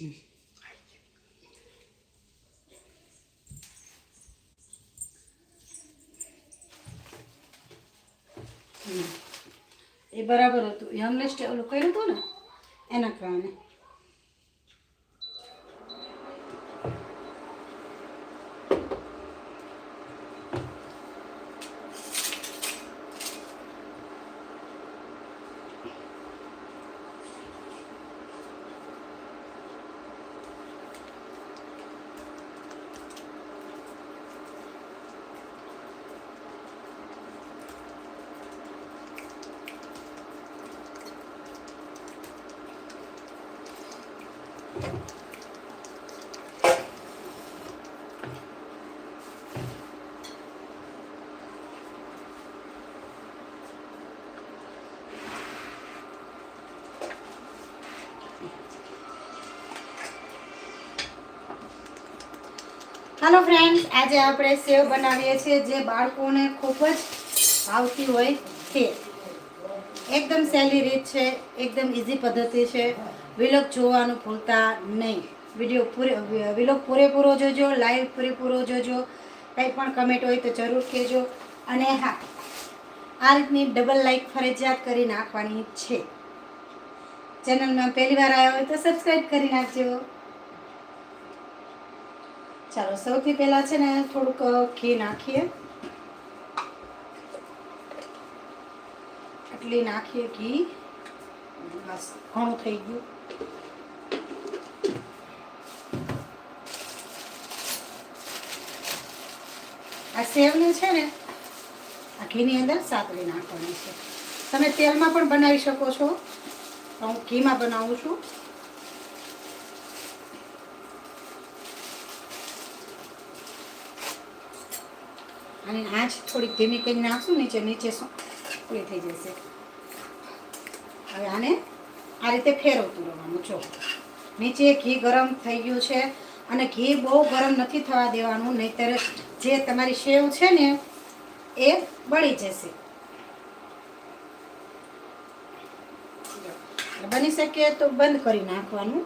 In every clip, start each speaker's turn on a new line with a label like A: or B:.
A: એ બરાબર હતું. યંગલેસ ઓલું કર્યું હતું ને એના કારણે. હાલો ફ્રેન્ડ્સ આજે આપણે સેવ બનાવીએ છીએ જે બાળકોને ખૂબ જ ભાવતી હોય છે. એકદમ સહેલી રીત છે, એકદમ ઇઝી પદ્ધતિ છે. વિલોગ જોવાનું ભૂલતા નહીં. વીડિયો પૂરે, વિલોક પૂરેપૂરો જોજો, લાઈવ પૂરેપૂરો જોજો. કંઈ પણ કમેન્ટ હોય તો જરૂર કહેજો. અને હા, આ રીતની ડબલ લાઈક ફરજિયાત કરી નાખવાની છે. ચેનલમાં પહેલી વાર આવ્યા હોય તો સબસ્ક્રાઈબ કરી નાખજો. ચાલો, સૌથી પહેલાં છે ને થોડુંક ઘી નાખીએ. આટલી નાખીએ ઘી. બસ, ઘણું થઈ ગયું. આ સેવને છે ને, આ ઘીની અંદર સાતળી નાખવાની છે. તમે તેલમાં પણ બનાવી શકો છો. હું ઘીમાં બનાવું છું. અને આંચ થોડીક ધીમી કરી નાખશું, નીચે નીચે શું થઈ જશે. હવે આને આ રીતે ફેરવતું રહેવાનું. જો, નીચે ઘી ગરમ થઈ ગયું છે અને ઘી બહુ ગરમ નથી થવા દેવાનું, નહીંતર જે તમારી સેવ છે ને, એ બળી જશે. બની શકે તો બંધ કરી નાખવાનું.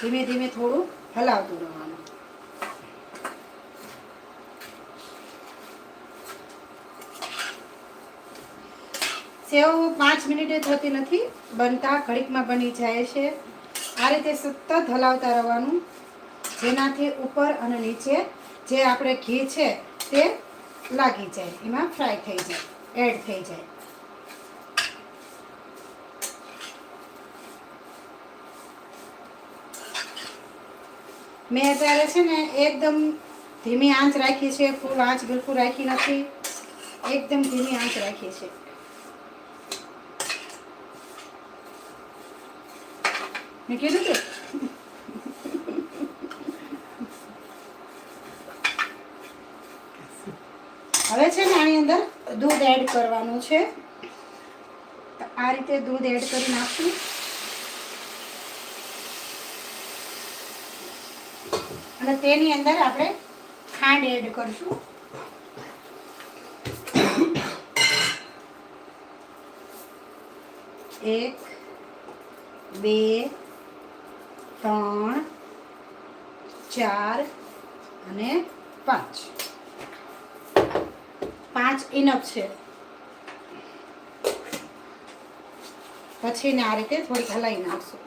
A: ધીમે ધીમે થોડું હલાવતું રહેવાનું. સેવ પાંચ મિનિટે થતી નથી, બનતા ઘડીકમાં બની જાય છે. આ રીતે સતત હલાવતા રહેવાનું, જેનાથી ઉપર અને નીચે જે આપણે ઘી છે તે લાગી જાય. એમાં ફ્રાય થઈ જાય એડ થઈ જાય. મેં અત્યારે છે ને એકદમ ધીમી આંચ રાખી છે, ફૂલ આંચ બિલકુલ રાખી નથી. એકદમ ધીમી આંચ રાખી છે. મેં કીધું કે હવે છે ને આની અંદર દૂધ એડ કરવાનું છે. આ રીતે દૂધ એડ કરી નાખશું. અને તેની અંદર આપણે ખાંડ એડ કરશું. એક, બે ત્રણ, ચાર અને પાંચ. પાંચ ઇનફ છે. પછી આ રીતે થોડીક હલાવી નાખશું.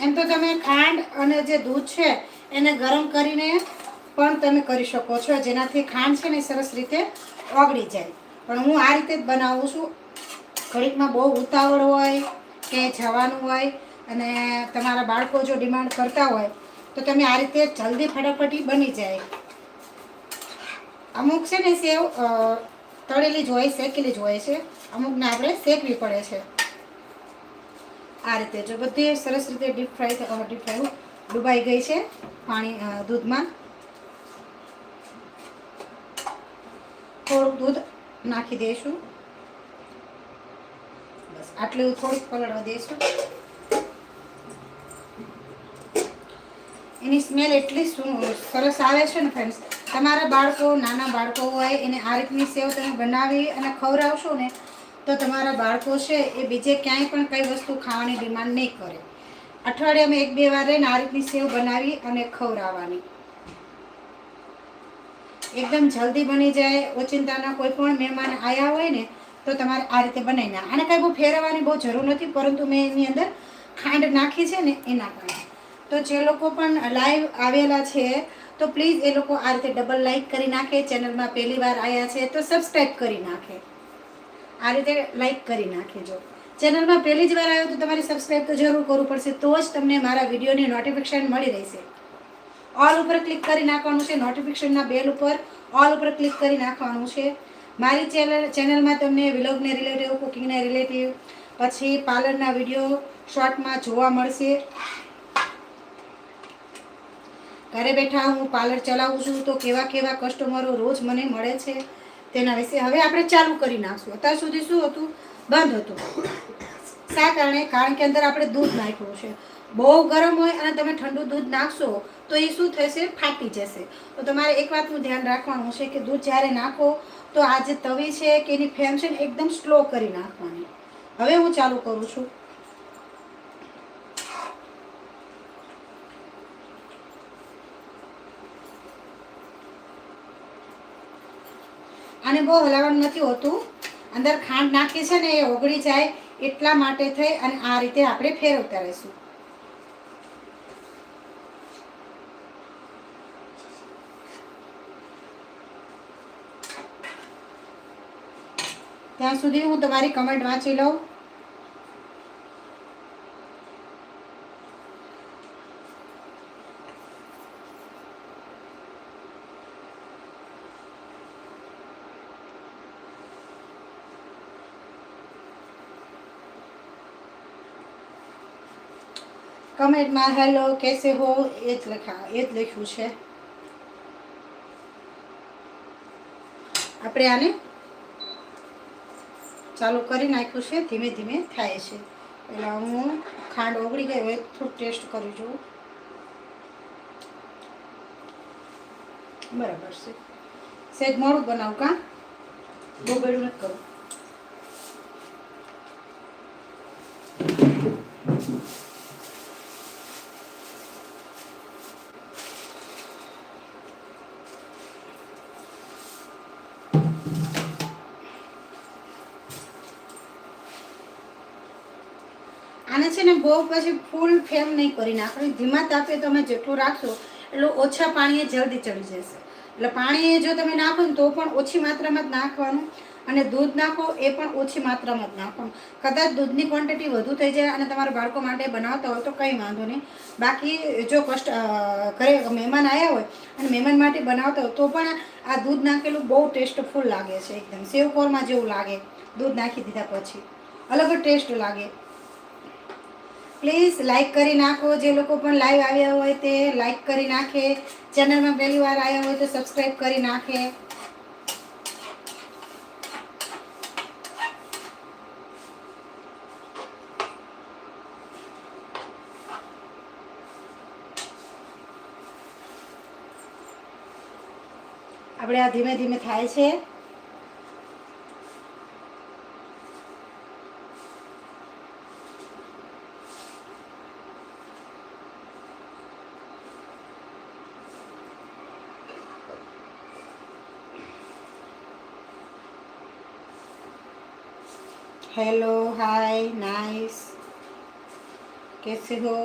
A: એમ તો તમે ખાંડ અને જે દૂધ છે એને ગરમ કરીને પણ તમે કરી શકો છો. જેનાથી ખાંડ છે ને સરસ રીતે ઓગળી જાય. પણ હું આ રીતે જ બનાવું છું. ઘડીકમાં બહુ ઉતાવળ હોય કે જવાનું હોય અને તમારા બાળકો જો ડિમાન્ડ કરતા હોય, તો તમે આ રીતે જલ્દી ફટાફટી બની જાય. અમુક છે ને સેવ તળેલી જ હોય, શેકેલી જ હોય છે. અમુકને આપણે શેકવી પડે છે. આ રીતે જો બધી સરસ રીતે ડીપ ફ્રાય ડીપ ફ્રાય ડૂબાઈ ગઈ છે પાણી દૂધમાં. થોડુંક દૂધ નાખી દઈશું. બસ. હું થોડીક પલળવા દઈશું. એની સ્મેલ એટલી સરસ આવે છે ને ફ્રેન્ડ્સ તમારા બાળકો, નાના બાળકો હોય, એને આ રીતની સેવ તમે બનાવી અને ખવડાવશો ને, તો તમારા બાળકો છે એ બીજે ક્યાંય પણ કઈ વસ્તુ ખાવાની ડિમાન્ડ નહીં કરે. અઠવાડિયામાં એક બે વાર રહીને આ રીતની સેવ બનાવી અને ખવડાવવાની. એકદમ જલ્દી બની જાય. ઓચિંતાના કોઈ પણ મહેમાન આવ્યા હોય ને તો તમારે આ રીતે બનાવી ના આને કાંઈ બહુ ફેરવવાની બહુ જરૂર નથી, પરંતુ મેં એની અંદર ખાંડ નાખી છે ને એના કારણે તો જે લોકો પણ લાઈવ આવેલા છે, તો પ્લીઝ એ લોકો આ રીતે ડબલ લાઇક કરી નાખે. ચેનલમાં પહેલી વાર આવ્યા છે, તો સબસ્ક્રાઈબ કરી નાખે. આ રીતે લાઇક કરી નાખેજો ચેનલમાં પહેલી જ વાર આવ્યો તો તમારે સબસ્ક્રાઈબ તો જરૂર કરવું પડશે, તો જ તમને મારા વિડીયોની નોટિફિકેશન મળી રહેશે. ઓલ ઉપર ક્લિક કરી નાખવાનું છે નોટિફિકેશનના બેલ ઉપર ઓલ ઉપર ક્લિક કરી નાખવાનું છે. મારી ચેનલ ચેનલમાં તમને વિલોગને રિલેટિવ કુકિંગને રિલેટિવ પછી પાર્લરના વીડિયો શોર્ટમાં જોવા મળશે. ઘરે બેઠા હું પાર્લર ચલાવું છું તો કેવા કેવા કસ્ટમરો રોજ મને મળે છે તેના વિશે હવે આપણે ચાલુ કરી નાખશું. અત્યાર સુધી શું હતું? બંધ હતું. શા કારણે? કારણ કે અંદર આપણે દૂધ નાખ્યું છે. બહુ ગરમ હોય અને તમે ઠંડુ દૂધ નાખશો તો એ શું થશે? ફાટી જશે. તો તમારે એક વાતનું ધ્યાન રાખવાનું છે કે દૂધ જ્યારે નાખો તો આ જે તવી છે કે એની ફ્લેમ છે એકદમ સ્લો કરી નાખવાની. હવે હું ચાલુ કરું છું. આને બહુ હલાવવાનું નથી હોતું. અંદર ખાંડ નાખી છે ને એ ઓગળી જાય એટલા માટે થઈ અને આ રીતે આપણે ફેરવતા રહીશું ત્યાં સુધી હું તમારી કમેન્ટ વાંચી લઉં. કમેન્ટમાં હેલો, કેસે હો, એ જ લખા, એ જ લખ્યું છે. આપણે આને ચાલુ કરી નાખ્યું છે, ધીમે ધીમે થાય છે. એટલે હું ખાંડ ઓગળી ગઈ હવે થોડું ટેસ્ટ કરી જોઉં. બરાબર છે. સહેજ મોડું બનાવું કાં? બહુ બેડું નથી કરું આને છે ને બહુ પછી ફૂલ ફેમ નહીં કરી નાખવાની. ધીમા તાપે તમે જેટલું રાખશો, એટલું ઓછા પાણીએ જલ્દી ચડી જશે. એટલે પાણી જો તમે નાખો ને તો પણ ઓછી માત્રામાં જ નાખવાનું. અને દૂધ નાખો એ પણ ઓછી માત્રામાં જ નાખવાનું. કદાચ દૂધની ક્વોન્ટિટી વધુ થઈ જાય અને તમારા બાળકો માટે બનાવતા હોય તો કંઈ વાંધો નહીં. બાકી જો કસ્ટ ઘરે મહેમાન આવ્યા હોય અને મહેમાન માટે બનાવતા હોય તો પણ આ દૂધ નાખેલું બહુ ટેસ્ટફુલ લાગે છે એકદમ. સેવકોરમાં જેવું લાગે. દૂધ નાખી દીધા પછી. અલગ ટેસ્ટ લાગે. પ્લીઝ લાઈક કરી નાખો. જે લોકો પણ લાઈવ આવ્યા હોય તે લાઈક કરી નાખે. ચેનલમાં પહેલી વાર આવ્યા હોય તો સબસ્ક્રાઈબ કરી નાખે. આપણે આ ધીમે ધીમે થાય છે. हेलो हाय नाइस कैसे हो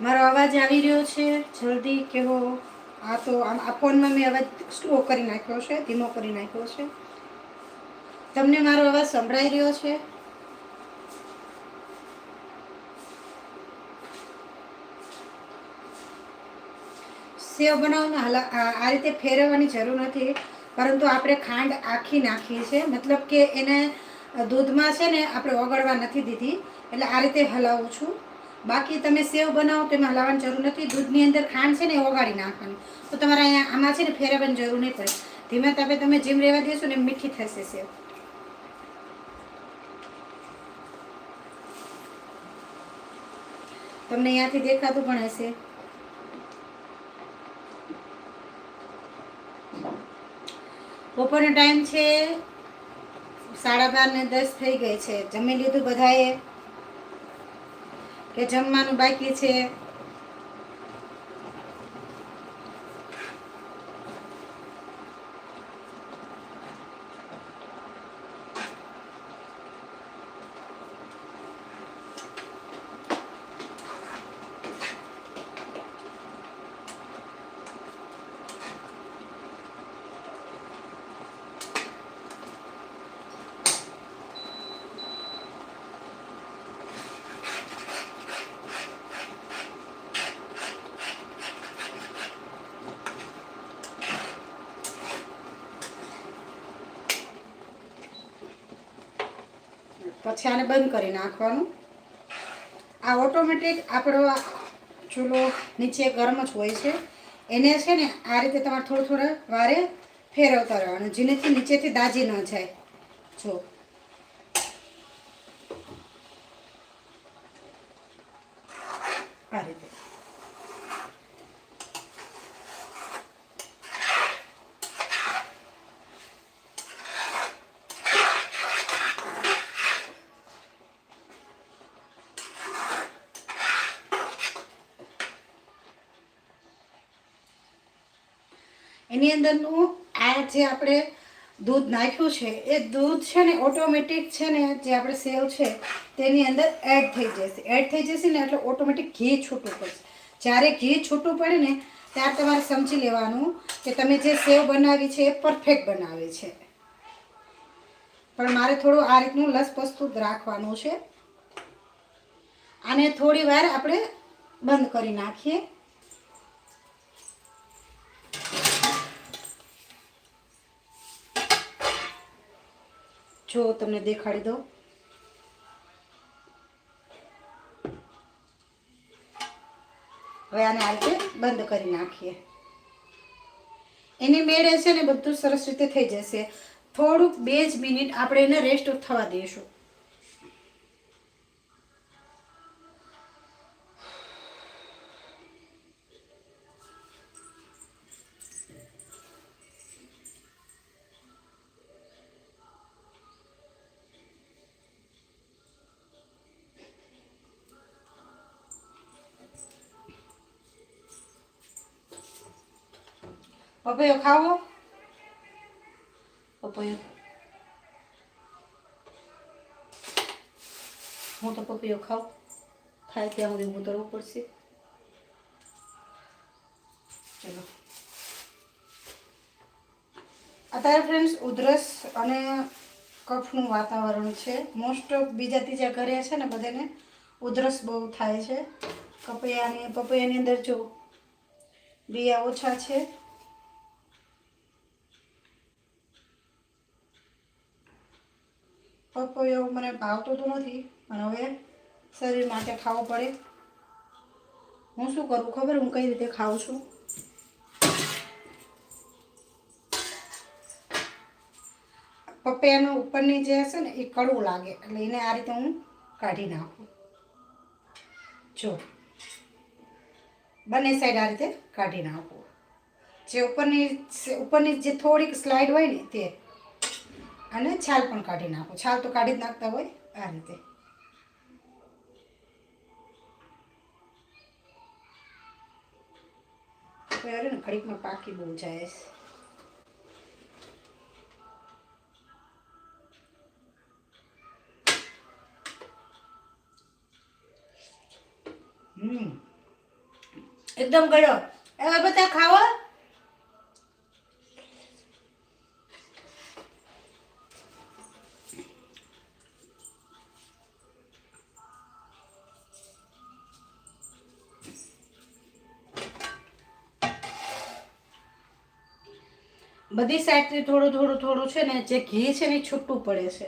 A: મારો અવાજ આવી રહ્યો છે જલ્દી કેવો આ તો આમ આ ફોનમાં મેં અવાજ સ્લો કરી નાખ્યો છે ધીમો કરી નાખ્યો છે તમને મારો અવાજ સંભળાઈ રહ્યો છે? સેવ બનાવવામાં હલા, આ રીતે ફેરવવાની જરૂર નથી, પરંતુ આપણે ખાંડ આખી નાખીએ છીએ. મતલબ કે એને દૂધમાં છે ને આપણે ઓગળવા નથી દીધી, એટલે આ રીતે હલાવું છું. બાકી તમે સેવ બનાવો તો એમાં હલાવવાની જરૂર નથી. દૂધની અંદર ખાંડ છે ને ઓગાળી નાખવાની. તો તમારે અહીંયા આમાં છે ને ફેરવવાની જરૂર નહીં પડે. ધીમે તાપે તમે જેમ રહેવા દેશો ને મીઠી થશે સેવ. તમને અહીંયાથી દેખાતું પણ હશે. બપોરનો ટાઈમ છે, સાડા બાર ને દસ થઈ ગઈ છે. જમી લીધું બધાએ? કે જમવાનું બાકી છે? પછી આને બંધ કરી નાખવાનું. આ ઓટોમેટિક આપણો ચૂલો નીચે ગરમ જ હોય છે. એને છે ને આ રીતે તમારે થોડું થોડા વારે ફેરવતા રહેવાનું, જેનેથી નીચેથી દાજી ન જાય. જો આ રીતે એની અંદરનું આ જે આપણે દૂધ નાખ્યું છે, એ દૂધ છે ને ઓટોમેટિક છે ને જે આપણે સેવ છે, તેની અંદર એડ થઈ જશે. એડ થઈ જશે ને એટલે ઓટોમેટિક ઘી છૂટું પડશે. જ્યારે ઘી છૂટું પડે ને, ત્યારે તમારે સમજી લેવાનું કે તમે જે સેવ બનાવી છે, એ પરફેક્ટ બનાવી છે. પણ મારે થોડું આ રીતનું લસપસતું પ્રસ્તુત રાખવાનું છે. આને થોડી વાર આપણે બંધ કરી નાખીએ. જો તમને દેખાડી દો હવે આને આ રીતે બંધ કરી નાખીએ. એની મેળે છે ને બધું સરસ રીતે થઈ જશે. થોડુંક બે જ મિનિટ આપણે એને રેસ્ટ થવા દઈશું. પપૈયો ખાવો પપૈયો હું તો પપૈયો ખાઉં. થાય ત્યાં સુધી હું કરવું પડશે. ચલો. અત્યારે ફ્રેન્ડ્સ ઉધરસ અને કફનું વાતાવરણ છે. મોસ્ટ ઓફ બીજા ત્રીજા ઘરે છે ને બધાને ઉધરસ બહુ થાય છે. પપૈયાની પપૈયાની અંદર જો બિયા ઓછા છે. પપૈયો મને ભાવતો તો નથી, પણ હવે શરીર માટે ખાવો પડે. હું શું કરું ખબર? હું કઈ રીતે ખાઉં છું? પપૈયાનું ઉપરની જે હશે ને, એ કડવું લાગે, એટલે એને આ રીતે હું કાઢી નાખું. જો. બંને સાઈડ આ રીતે કાઢી નાખું. જે ઉપરની ઉપરની જે થોડીક સ્લાઇડ હોય ને તે અને છાલ પણ કાઢી નાખો. છાલ તો કાઢી જ નાખતા હોય આ રીતે. અરે ને ઘડીકમાં પાકી બહુ જાય છે. એકદમ ગળ્યો. એ બધા ખાવા? બધી સાઈડથી થોડું થોડું થોડું છે ને, જે ઘી છે ને છૂટું પડે છે.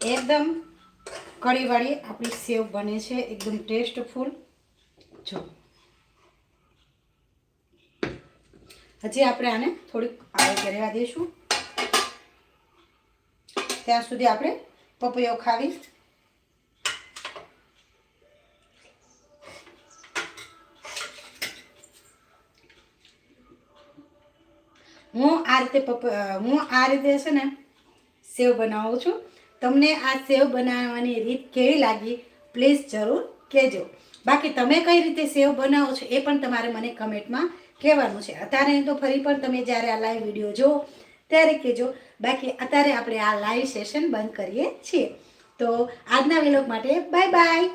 A: એકદમ કળીવાળી આપણી સેવ બને છે, એકદમ ટેસ્ટફુલ. જો. હજી આપણે આને થોડીક આગળ રહેવા દઈશું. ત્યાં સુધી આપણે પપૈયો ખાવી હું આ રીતે પપ, હું આ રીતે છે ને સેવ બનાવું છું. તમને આ સેવ બનાવવાની રીત કેવી લાગી પ્લીઝ જરૂર કહેજો. બાકી તમે કઈ રીતે સેવ બનાવો છો એ પણ તમારે મને કમેન્ટમાં કહેવાનું છે. અત્યારે તો ફરી પણ તમે જ્યારે આ લાઈવ વીડિયો જુઓ ત્યારે કહેજો, બાકી અત્યારે આપણે આ લાઈવ સેશન બંધ કરીએ છીએ. તો આજના વિલોક માટે બાય બાય